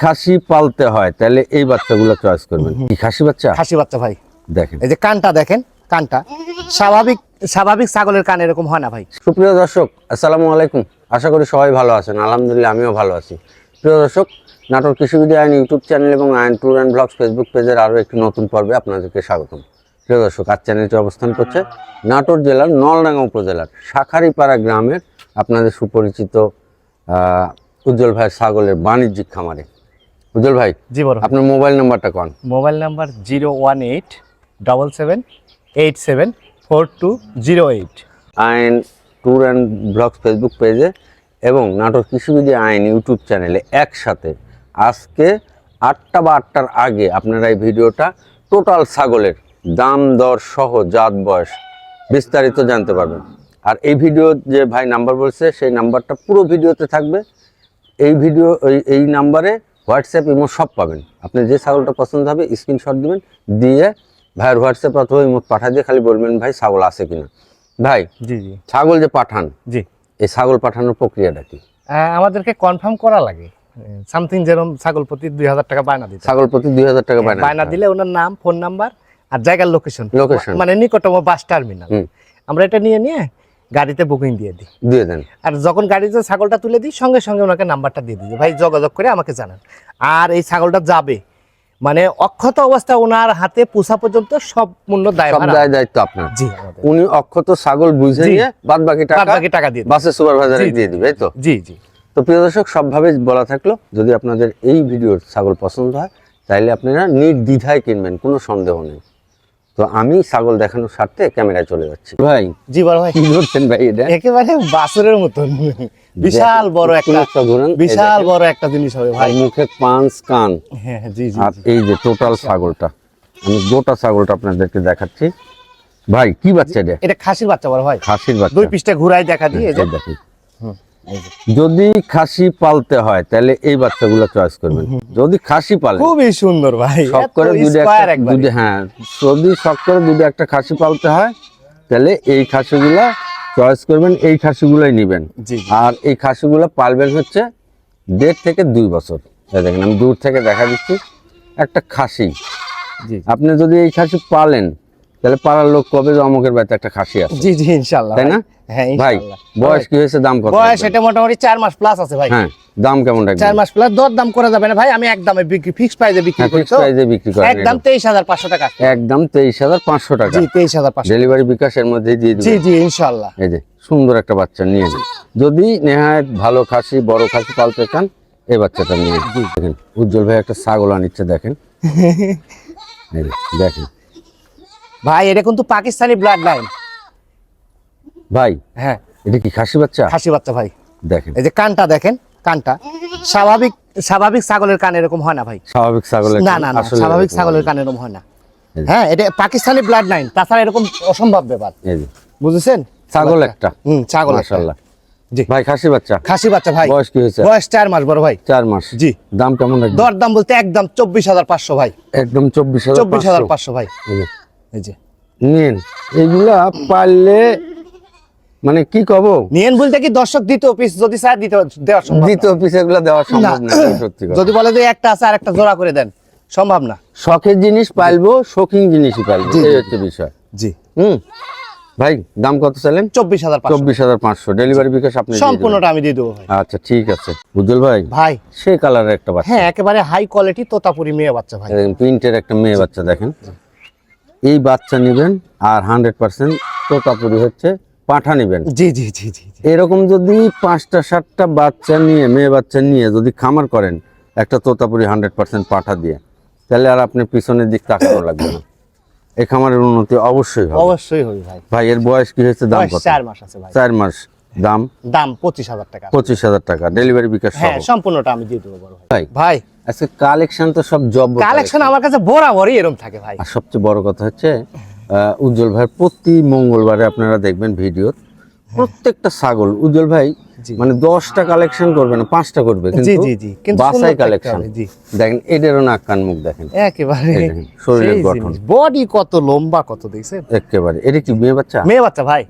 খাসি পালতে হয়? তাহলে এই বাচ্চাগুলো চয়েস করবেন। কি খাসি বাচ্চা? খাসি বাচ্চা ভাই। দেখেন। এই যে কানটা দেখেন কানটা। স্বাভাবিক স্বাভাবিক ছাগলের কান এরকম হয় না ভাই? সুপ্রিয় দর্শক আসসালামু আলাইকুম। আশা করি সবাই ভালো আছেন। আলহামদুলিল্লাহ আমিও ভালো আছি। প্রিয় দর্শক নাটোর কৃষিবিদ্যা আইন ইউটিউব চ্যানেল এবং আইন ট্যুর অ্যান্ড ব্লগস ফেসবুক পেজের আরও একটি নতুন পর্বে আপনাদেরকে স্বাগতম। প্রিয় দর্শক আজ চ্যানেলটি অবস্থান করছে নাটোর জেলার নলডাঙ্গা উপজেলার শাখারিপাড়া গ্রামের আপনাদের সুপরিচিত আহ, উজ্জ্বল ভাইয়ের ছাগলের বাণিজ্যিক খামারে। উজ্জ্বল ভাই জি বড় আপনার মোবাইল নাম্বারটা কন? Mobile number zero one eight double seven eight seven four two zero eight. আইন ট্যুর অ্যান্ড ব্লগস ফেসবুক পেজে এবং নাটক কৃষিবিদ্যা আইন ইউটিউব চ্যানেলে একসাথে আজকে আটটা বা আটটার আগে আপনারা এই ভিডিওটা টোটাল ছাগলের দাম দর সহ জাত বয়স বিস্তারিত জানতে পারবেন। আর এই ভিডিও যে ভাই নাম্বার বলছে সেই নাম্বারটা পুরো ভিডিওতে থাকবে। এই ভিডিও এই এই নাম্বারে হোয়াটসঅ্যাপ ইমো সব পাবেন। আপনি যে ছাগলটা পছন্দ হবে স্ক্রিনশট দিবেন দিয়ে ভাইয়ের হোয়াটসঅ্যাপ অথবা ইমো পাঠা দিয়ে খালি বলবেন ভাই ছাগল আছে কিনা? ভাই জি জি। ছাগল যে পাঠান জি। এই ছাগল পাঠানোর প্রক্রিয়াটা কি? আমাদেরকে কনফার্ম করা লাগে। সামথিং যেরকম ছাগল প্রতি দুই হাজার টাকা বায়না দিতে ছাগল প্রতি দুই হাজার টাকা বায়না বায়না দিলে ওনার নাম ফোন নাম্বার আর জায়গার লোকেশন লোকেশন মানে নিকটতম বাস টার্মিনাল আমরা এটা নিয়ে নিয়ে গাড়িতে বুকিং দিয়ে দিই। দিয়ে দেন। আর যখন গাড়িতে ছাগলটা তুলে দিই সঙ্গে সঙ্গে ওনাকে নাম্বারটা দিয়ে দিই ভাই যোগাযোগ করে আমাকে জানান। আর এই ছাগলটা যাবে মানে অক্ষত অবস্থা ওনার হাতে পোষা পর্যন্ত সব মূল্য দায় দায়িত্ব আপনার। জি উনি অক্ষত ছাগল বুঝে। নিয়ে বাদ বাকি টাকা বাকি টাকা দিয়ে। বাসের সুপারভাইজারে। দিয়ে দিবে তো? জি জি। তো প্রিয় দর্শক সবভাবে বলা থাকল যদি আপনাদের এই ভিডিওর ছাগল পছন্দ হয় তাহলে আপনারা নির্দ্বিধায় কিনবেন কোনো সন্দেহ নেই। তো আমি ছাগল দেখানোর স্বার্থে ক্যামেরায় চলে যাচ্ছি। ভাই জি বড় ভাই। কি করছেন ভাই এটা? একেবারে বাসুরের মতন। বিশাল বড় একটা ঘুরান, এই বিশাল বড় একটা জিনিস হবে ভাই। মুখে পাঁচ কান। হ্যাঁ হ্যাঁ, জি জি আর এই যে টোটাল ছাগলটা আমি গোটা ছাগলটা আপনাদেরকে দেখাচ্ছি। ভাই কি বাচ্চা এটা? এটা খাসির বাচ্চা বড় ভাই। খাসির বাচ্চা। দুই পিসটা ঘুরাই দেখা দিয়ে এই যে এই হুম। যদি খাসি পালতে হয় তাহলে এই বাচ্চাগুলো চয়েস করবেন। যদি খাসি পালেন খুবই সুন্দর ভাই। শখ করে একবারে। দুধে হ্যাঁ যদি শখ করে দুধে একটা খাসি পালতে হয় তাহলে এই খাসিগুলা চয়েস করবেন এই খাসিগুলোই নেবেন। আর এই খাসিগুলো পালবেন হচ্ছে দেড় থেকে দুই বছর। দেখেন আমি দূর থেকে দেখা দিচ্ছি একটা খাসি। আপনি যদি এই খাসি পালেন তাহলে পাড়ার লোক কবে যে অমকের বাড়িতে একটা খাসি আছে? জি জি ইনশাআল্লাহ তাই না? হ্যাঁ ভাই বয়স কি হয়েছে? দাম কত বয়স এটা মোটামুটি চার মাস প্লাস আছে ভাই। হ্যাঁ দাম কেমন রাখবেন? চার মাস প্লাস দর দাম করা যাবে না ভাই আমি একদমে বিক্রি ফিক্স প্রাইসে বিক্রি হ্যাঁ করি ফিক্স প্রাইসে বিক্রি করেন একদম তেইশ হাজার পাঁচশো টাকা। একদম তেইশ হাজার পাঁচশো টাকা। জি তেইশ হাজার পাঁচশো। ডেলিভারি বিকাশের মধ্যে দিয়ে জি দিবেন। জি ইনশাআল্লাহ এই যে সুন্দর একটা বাচ্চা নিয়ে যান যদি নেহায় ভালো খাসি বড় খাসি পালতে চান এই বাচ্চাটা নিয়ে। দেখেন উজ্জ্বল ভাই একটা ছাগল আনিচ্ছে দেখেন। দেখেন। ভাই এটা কিন্তু পাকিস্তানি ব্লাড লাইন ভাই হ্যাঁ। এটা কি খাসি বাচ্চা? খাসি বাচ্চা ভাই। দেখেন। এই যে কানটা দেখেন কানটা। স্বাভাবিক স্বাভাবিক ছাগলের কান এরকম হয় না ভাই। স্বাভাবিক ছাগলের না না না স্বাভাবিক ছাগলের কান এরকম হয় না। হ্যাঁ এটা পাকিস্তানি ব্লাড লাইন তাছাড়া এরকম অসম্ভব ব্যাপার। বুঝেছেন? ছাগল একটা। হুম ছাগল। মাশাআল্লাহ। জি। ভাই খাসি বাচ্চা? খাসি বাচ্চা ভাই। বয়স কি হয়েছে? বয়স চার মাস বড় ভাই। চার মাস। জি। দাম কেমন রাখবেন? দর দাম বলতে একদম চব্বিশ হাজার পাঁচশো ভাই। একদম চব্বিশ হাজার চব্বিশ হাজার পাঁচশো। ভাই। এই যে। নিন এগুলা পারলে মানে কি কব? নিয়েন বলতে কি দর্শক দ্বিতীয় পিস যদি স্যার দিতে দেওয়া সম্ভব। দ্বিতীয় পিস এগুলা দেওয়া সম্ভব না সত্যি কথা। যদি বলে যে একটা আছে আর একটা জোড়া করে দেন সম্ভব না। শখের জিনিস পাইলবো শৌখিন জিনিসই পাইলবো জি, এই হচ্ছে বিষয়। জি। হুম। ভাই দাম কত চাইলেন? চব্বিশ হাজার চব্বিশ হাজার পাঁচশো। ডেলিভারি বিকাশ আপনি সম্পূর্ণটা আমি দিয়ে দেবো ভাই। আচ্ছা ঠিক আছে। উজ্জ্বল ভাই ভাই। সে কালারের একটা বাচ্চা। হ্যাঁ একেবারে হাই কোয়ালিটি তোতাপুরি মেয়ে বাচ্চা ভাই। প্রিন্টের একটা মেয়ে বাচ্চা দেখেন। এই বাচ্চা নেবেন আর হান্ড্রেড পার্সেন্ট তোতাপুরি হচ্ছে পাঠা নেবেন। জি জি জি জি। এরকম যদি পাঁচটা সাতটা বাচ্চা নিয়ে মেয়ে বাচ্চা নিয়ে যদি খামার করেন একটা তোতাপুরি হান্ড্রেড পার্সেন্ট পাঠা দিয়ে তাহলে আর আপনার পিছনের দিক তাকানো লাগবে না। এই খামারের উন্নতি অবশ্যই হবে। অবশ্যই হবে ভাই। ভাই এর বয়স কি হয়েছে? দাম কত? চার মাস আছে ভাই। চার মাস। দাম? দাম পঁচিশ হাজার টাকা। পঁচিশ হাজার টাকা। ডেলিভারি বিকাশ হ্যাঁ সম্পূর্ণটা আমি দিয়ে দেবো বড় ভাই। ভাই আজকে কালেকশন তো সব জব কালেকশন আমার কাছে বরাবরই এরকম থাকে ভাই। আর সবচেয়ে বড় কথা হচ্ছে উজ্জ্বল ভাই প্রতি মঙ্গলবারে আপনারা দেখবেন ভিডিও প্রত্যেকটা ছাগল। উজ্জ্বল ভাই মানে দশটা কালেকশন করবে না পাঁচটা করবে কিন্তু বাসাই কালেকশন দেখেন এদেরও নাক কান মুখ দেখেন। একেবারে শরীরের গঠন। বডি কত লম্বা কত দেখছে একেবারে। এটা কি মেয়ে বাচ্চা? মেয়ে বাচ্চা ভাই।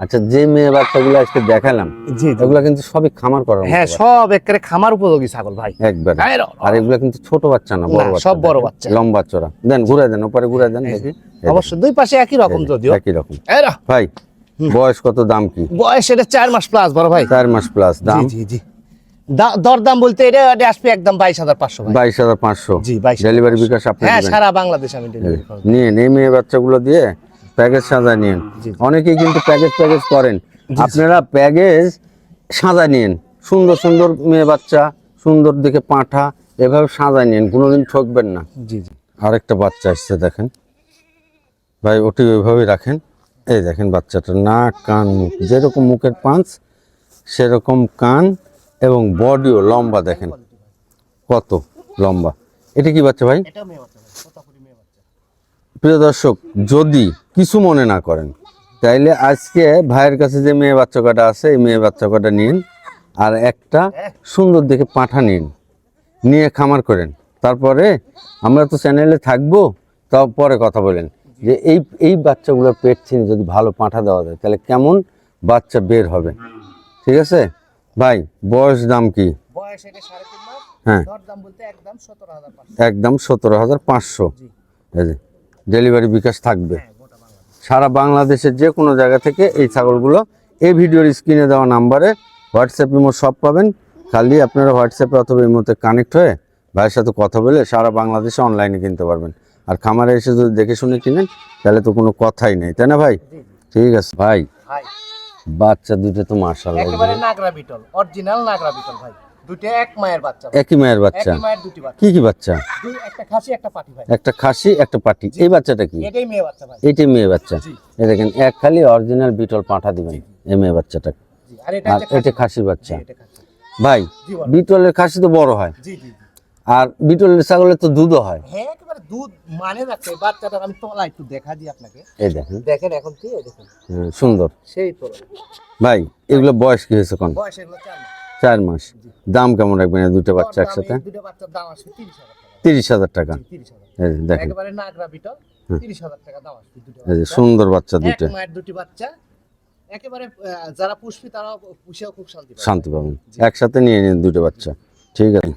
আচ্ছা যে মেয়ে বাচ্চাগুলো আজকে দেখালাম জি জি। কিন্তু সবই খামার করার হ্যাঁ সব একেবারে খামার উপযোগী ছাগল ভাই। একবার। হ্যাঁ, আর এগুলো কিন্তু ছোট বাচ্চা না বড় বাচ্চা সব বড় বাচ্চা। লম্বা চড়া দেন ঘুরে দেন ওপরে ঘুরে দেন দেখি। অবশ্য দুই পাশে একই রকম যদিও। একই রকম। ভাই বয়স কত দাম কি? বয়স এটা চার মাস প্লাস বড় ভাই। চার মাস প্লাস দাম? জি জি। দরদাম বলতে এটা আসবে একদম বাইশ হাজার পাঁচশো বাইশ হাজার পাঁচশো। জি, 22,500 ডেলিভারি বিকাশ আপনি হ্যাঁ সারা বাংলাদেশ আমি ডেলিভারি নিয়ে মেয়ে বাচ্চাগুলো দিয়ে প্যাকেজ সাজা নিন অনেকেই কিন্তু প্যাকেজ প্যাকেজ করেন। আপনারা প্যাকেজ সাজা নিন সুন্দর সুন্দর মেয়ে বাচ্চা সুন্দর দেখে পাঁঠা এভাবে সাজা নিন কোনোদিন ঠকবেন না। জি জি। আরেকটা বাচ্চা আসছে দেখেন। ভাই ওটি ওইভাবেই রাখেন। এই দেখেন বাচ্চাটা নাক কান মুখ যেরকম মুখের পাঁচ সেরকম কান এবং বডিও লম্বা দেখেন। কত লম্বা। এটা কি বাচ্চা ভাই এটাও মেয়ে বাচ্চা ভাই তোতাপুরি মেয়ে বাচ্চা প্রিয় দর্শক যদি কিছু মনে না করেন তাইলে আজকে ভাইয়ের কাছে যে মেয়ে বাচ্চা কটা আছে এই মেয়ে বাচ্চা কটা নিন আর একটা সুন্দর দেখে পাঠা নিন। নিয়ে খামার করেন। তারপরে আমরা তো চ্যানেলে থাকব তাও পরে কথা বলেন। যে এই এই বাচ্চাগুলোর পেট ছিনে যদি ভালো পাঠা দেওয়া যায় তাহলে কেমন বাচ্চা বের হবে? ঠিক আছে? ভাই বয়স দাম কি? হ্যাঁ। একদম সতেরো হাজার পাঁচশো। ডেলিভারি বিকাশ থাকবে। হ্যাঁ সারা বাংলাদেশের যে কোনো জায়গা থেকে এই ছাগলগুলো এই ভিডিওর স্ক্রিনে দেওয়া নাম্বারে হোয়াটসঅ্যাপ ইমো সব পাবেন। খালি আপনারা হোয়াটসঅ্যাপে অথবা ইমোতে কানেক্ট হয়ে ভাইয়ের সাথে কথা বলে সারা বাংলাদেশে অনলাইনে কিনতে পারবেন। আর খামারে এসে যদি দেখে শুনে কিনেন তাহলে তো কোনো কথাই নেই তাই না ভাই? ঠিক আছে। ভাই ভাই। বাচ্চা দুটো তো মার্শাল একেবারে নাগরা বিটল অরিজিনাল নাগরা বিটল ভাই। দুটো এক মায়ের বাচ্চা একই মায়ের বাচ্চা। একই মায়ের দুটি বাচ্চা। কি কি বাচ্চা? দুই একটা খাসি একটা পাটি ভাই। একটা খাসি একটা পাটি। এই বাচ্চাটা কি? এটাই মেয়ে বাচ্চা ভাই। এটি মেয়ে বাচ্চা। এই দেখেন এক খালি অরিজিনাল বিটল পাঠা দিবেন এই মেয়ে বাচ্চাটা। জি আর এটা এটা বাচ্চা। ভাই বিটলের খাসি তো বড় হয়। জি জি। আর বিটলের ছাগলের তো দুধও হয়। হ্যাঁ একেবারে দুধ মানে রাখতে বাচ্চাটা আমি তোলা একটু দেখা দিই আপনাকে। এই দেখেন। দেখেন এখন কি এই দেখুন। সুন্দর। সেই তোলা ভাই এগুলো বয়স কি হয়েছে কোন? বয়স এগুলো চার চার মাস। দাম কেমন রাখবেন দুটো বাচ্চা একসাথে? তিরিশ হাজার টাকা। দেখেন। একেবারে নাগরা বিটল তিরিশ হাজার টাকা দাম আসবে দুটো এই যে বাচ্চা। সুন্দর বাচ্চা দুটো। দুটি বাচ্চা। একেবারে যারা পুষবি তারা পুষেও খুব শান্তি শান্তি পাবেন। একসাথে নিয়ে নিন দুটো বাচ্চা। ঠিক আছে।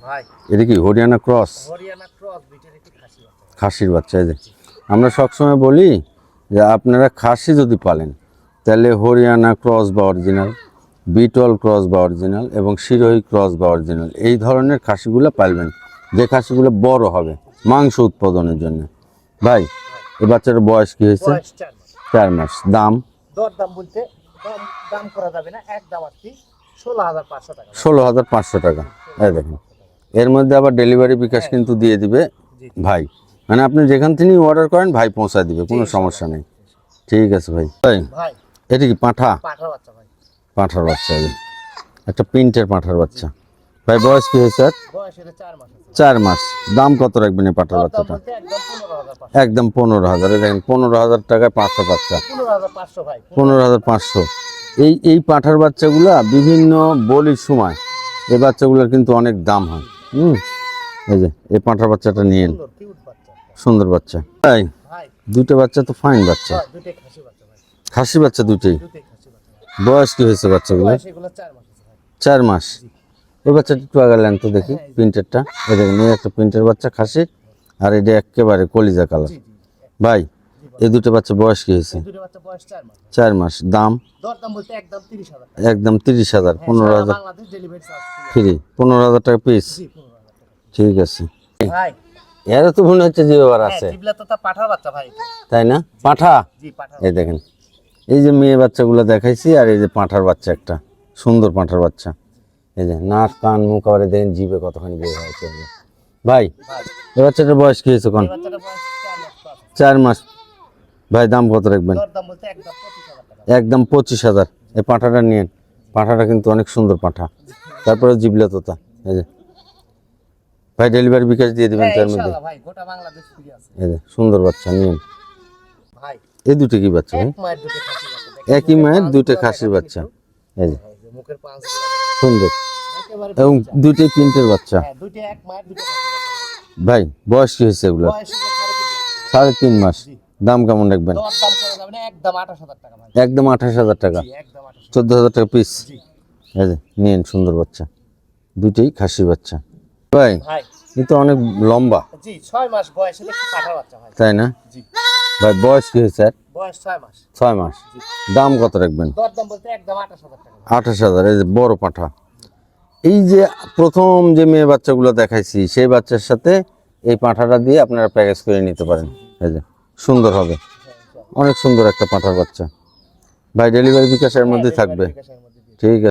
এটা কি হরিয়ানা ক্রস? হরিয়ানা খাসির বাচ্চা এই যে। আমরা সবসময় বলি যে আপনারা খাসি যদি পালেন তাহলে হরিয়ানা ক্রস বা অরিজিনাল বিটল ক্রস বা অরিজিনাল এবং শিরোহী ক্রস বা অরিজিনাল এই ধরনের খাসিগুলো পালবেন। যে খাসিগুলো বড় হবে মাংস উৎপাদনের জন্য। ভাই এ বাচ্চার বয়স কি হয়েছে? চার মাস। দাম? বলতে দাম করা যাবে না এক দাম আর কি ষোলো হাজার পাঁচশো টাকা। এই দেখেন এর মধ্যে আবার ডেলিভারি বিকাশ কিন্তু দিয়ে দিবে ভাই। মানে আপনি যেখান থেকেই অর্ডার করেন ভাই পৌঁছায় দিবে কোনো সমস্যা নেই। ঠিক আছে ভাই। ভাই। এটা কি পাঁঠা? পাঠার বাচ্চা ভাই। পাঁঠার বাচ্চা। একটা প্রিন্টের পাঁঠার বাচ্চা। ভাই বয়স কি হয়েছে? চার মাস দাম কত রাখবেন এই পাঁঠার বাচ্চাটা? একদম পনেরো হাজার দেখেন পনেরো হাজার টাকায় পাঁচশো বাচ্চা। পনেরো হাজার পাঁচশো এই এই পাঁঠার বাচ্চাগুলা বিভিন্ন বলির সময় এই বাচ্চাগুলোর কিন্তু অনেক দাম হয়। হুম? এই যে এই পাঁঠার বাচ্চাটা নিয়ে সুন্দর বাচ্চা। তাই দুটো বাচ্চা তো ফাইন বাচ্চা। খাসি বাচ্চা ভাই। খাসি বাচ্চা দুটোই দুটোই খাসি বাচ্চা ভাই বয়স কি হয়েছে বাচ্চাগুলো চার মাস ওই বাচ্চাটা একটু আগে নেন তো দেখি প্রিন্টারটা এই দেখেন এই একটা প্রিন্টার বাচ্চা খাসি আর এটা একেবারে কলিজা কালার ভাই এই দুটো বাচ্চা বয়স কি হয়েছে? চার মাস। দাম? একদম তিরিশ হাজার হ্যাঁ, পনেরো হাজার। ফ্রি পনেরো হাজার টাকা পিস ঠিক আছে। এর তো মনে হচ্ছে হ্যাঁ আছে। তাই না? পাঠা এই দেখেন এই যে মেয়ে বাচ্চাগুলো দেখাইছি আর এই যে পাঁঠার বাচ্চা একটা সুন্দর পাঁঠার বাচ্চা। এই যে নাক কান মুখ আবার দেখেন জিভে কতখানি বের হয়েছে ভাই এই বাচ্চাটার বয়স কি হয়েছে কোন? চার মাস ভাই দাম কত রাখবেন? একদম পঁচিশ হাজার এই পাঁঠাটা নিয়েন। পাঁঠাটা কিন্তু অনেক সুন্দর পাঁঠা। তারপরে জিবলা তোতা। এই যে। ভাই ডেলিভারি বিকাশ দিয়ে দিবেন হ্যাঁ তার মধ্যে। এই যে সুন্দর বাচ্চা নিয়েন। এই দুটো কি বাচ্চা একই মায়ের দুটো খাসির বাচ্চা। এই যে। সুন্দর। এবং দুটোই প্রিন্টের বাচ্চা। হ্যাঁ দুটো দুটো খাসি বাচ্চা। ভাই বয়স কি হয়েছে এগুলো সাড়ে তিন মাস। দাম কেমন রাখবেন? একদম আঠাশ হাজার টাকা চোদ্দ হাজার টাকা পিস এই যে নিন সুন্দর বাচ্চা। দুটোই খাসি বাচ্চা। ভাই এ তো অনেক লম্বা। তাই না? ভাই বয়স কি হয়েছে? বয়স ছয় মাস। ছয় মাস। দাম কত রাখবেন? দরদাম বলতে একদম আঠাশ হাজার টাকা। আঠাশ হাজার এই যে বড় পাঠা। এই যে প্রথম যে মেয়ে বাচ্চাগুলো দেখাইছি সেই বাচ্চার সাথে এই পাঁঠাটা দিয়ে আপনারা প্যাকেজ করে নিতে পারেন। এই যে সুন্দর হবে। অনেক সুন্দর একটা পাঁঠার বাচ্চা। ভাই ডেলিভারি বিকাশের মধ্যে থাকবে। বিকাশের মধ্যে দিয়ে। ঠিক আছে।